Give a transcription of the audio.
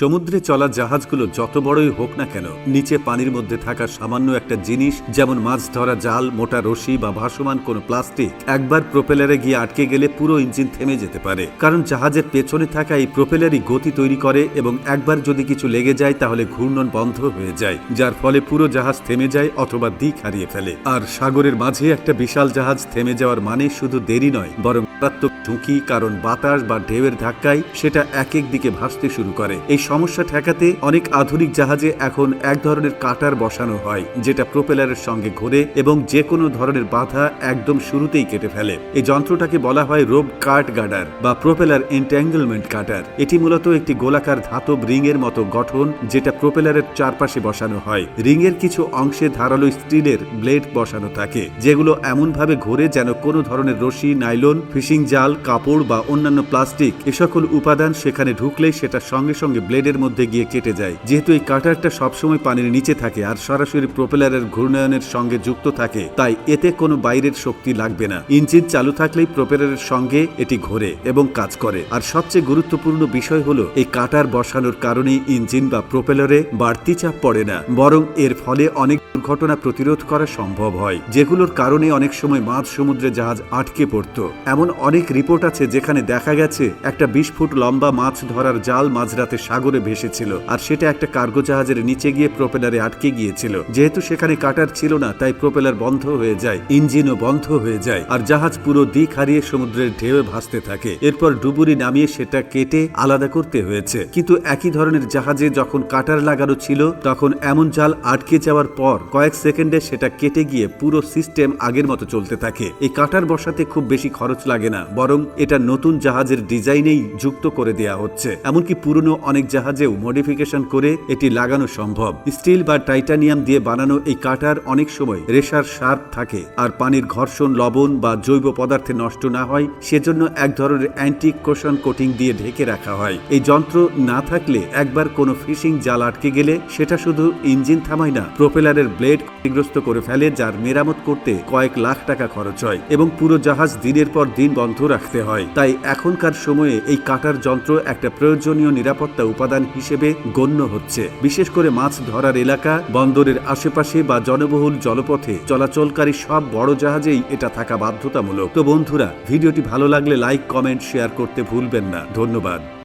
সমুদ্রে চলা জাহাজগুলো যত বড়ই হোক না কেন, নিচে পানির মধ্যে থাকা সামান্য একটা জিনিস, যেমন মাছ ধরা জাল, মোটা রশি বা ভাসমান কোনো প্লাস্টিক, একবার প্রোপেলারে গিয়ে আটকে গেলে পুরো ইঞ্জিন থেমে যেতে পারে। কারণ জাহাজের পেছনে থাকা এই প্রোপেলারই গতি তৈরি করে এবং একবার যদি কিছু লেগে যায় তাহলে ঘূর্ণন বন্ধ হয়ে যায়, যার ফলে পুরো জাহাজ থেমে যায় অথবা দিক হারিয়ে ফেলে। আর সাগরের মাঝে একটা বিশাল জাহাজ থেমে যাওয়ার মানে শুধু দেরি নয়, বরং ঝুঁকি, কারণ বাতাস বা ঢেউয়ের ধাক্কায় সেটা এক এক দিকে ভাসতে শুরু করে। এই সমস্যা ঠেকাতে অনেক আধুনিক জাহাজে এখন এক ধরনের কাটার বসানো হয়, যেটা প্রোপেলারের সঙ্গে ঘোরে এবং যে কোনো ধরনের বাধা একদম শুরুতেই কেটে ফেলে। এই যন্ত্রটাকে বলা হয় রোব কাট গার্ডার বা প্রোপেলার এন্ট্যাঙ্গেলমেন্ট কাটার। এটি মূলত একটি গোলাকার ধাতব রিং এর মতো গঠন, যেটা প্রোপেলারের চারপাশে বসানো হয়। রিং এর কিছু অংশে ধারালো স্টিলের ব্লেড বসানো থাকে, যেগুলো এমনভাবে ঘোরে যেন কোনো ধরনের রশি, নাইলন, ফিশিং জাল, কাপড় বা অন্যান্য প্লাস্টিক এ সকল উপাদান সেখানে ঢুকলেই সেটা সঙ্গে সঙ্গে ব্লেডের মধ্যে গিয়ে কেটে যায়। যেহেতু এই কাটারটা সবসময় পানির নিচে থাকে আর সরাসরি প্রোপেলারের ঘূর্ণায়নের সঙ্গে যুক্ত থাকে, তাই এতে কোনো বাইরের শক্তি লাগবে না। ইঞ্জিন চালু থাকলেই প্রোপেলারের সঙ্গে এটি ঘোরে এবং কাজ করে। আর সবচেয়ে গুরুত্বপূর্ণ বিষয় হলো, এই কাটার বসানোর কারণে ইঞ্জিন বা প্রোপেলারে বাড়তি চাপ পড়ে না। বরং এর ফলে অনেক দুর্ঘটনা প্রতিরোধ করা সম্ভব হয়, যেগুলোর কারণে অনেক সময় মাঝ সমুদ্রে জাহাজ আটকে পড়তো। এমন অনেক রিপোর্ট আছে যেখানে দেখা গেছে একটা বিশ ফুট লম্বা মাছ ধরার জাল মাঝরাতে সাগরে ভেসেছিল আর সেটা একটা কার্গো জাহাজের নিচে গিয়ে প্রোপেলারে আটকে গিয়েছিল। যেহেতু সেখানে কাটার ছিল না, তাই প্রোপেলার বন্ধ হয়ে যায়, ইঞ্জিনও বন্ধ হয়ে যায় আর জাহাজ পুরো দিক হারিয়ে সমুদ্রের ঢেউ ভাসতে থাকে। এরপর ডুবুরি নামিয়ে সেটা কেটে আলাদা করতে হয়েছে। কিন্তু একই ধরনের জাহাজে যখন কাটার লাগানো ছিল, তখন এমন জাল আটকে যাওয়ার পর কয়েক সেকেন্ডে সেটা কেটে গিয়ে পুরো সিস্টেম আগের মতো চলতে থাকে। এই কাটার বসাতে খুব বেশি খরচ লাগে না, বরং এটা নতুন জাহাজের ডিজাইনেই যুক্ত করে দেয়া হচ্ছে। এমনকি পুরনো অনেক জাহাজেও মডিফিকেশন করে এটি লাগানো সম্ভব। স্টিল বা টাইটানিয়াম দিয়ে বানানো এই কাটার অনেক সময় রেশার শার্প থাকে, আর পানির ঘর্ষণ, লবণ বা জৈব পদার্থে নষ্ট না হয়, সেজন্য এক ধরনের অ্যান্টি কোশন কোটিং দিয়ে ঢেকে রাখা হয়। এই যন্ত্র না থাকলে একবার কোনো ফিশিং জাল আটকে গেলে সেটা শুধু ইঞ্জিন থামায় না, প্রোপেলারের ব্লেড ক্ষতিগ্রস্ত করে ফেলে, যার মেরামত করতে কয়েক লাখ টাকা খরচ হয় এবং পুরো জাহাজ দিনের পর দিন বন্ধ রাখতে হয়। তাই এখনকার সময়ে এই কাটার যন্ত্র একটা প্রয়োজনীয় নিরাপত্তা উপাদান হিসেবে গণ্য হচ্ছে। বিশেষ করে মাছ ধরার এলাকা, বন্দরের আশেপাশে বা জনবহুল জলপথে চলাচলকারী সব বড় জাহাজেই এটা থাকা বাধ্যতামূলক। তো বন্ধুরা, ভিডিওটি ভালো লাগলে লাইক, কমেন্ট, শেয়ার করতে ভুলবেন না। ধন্যবাদ।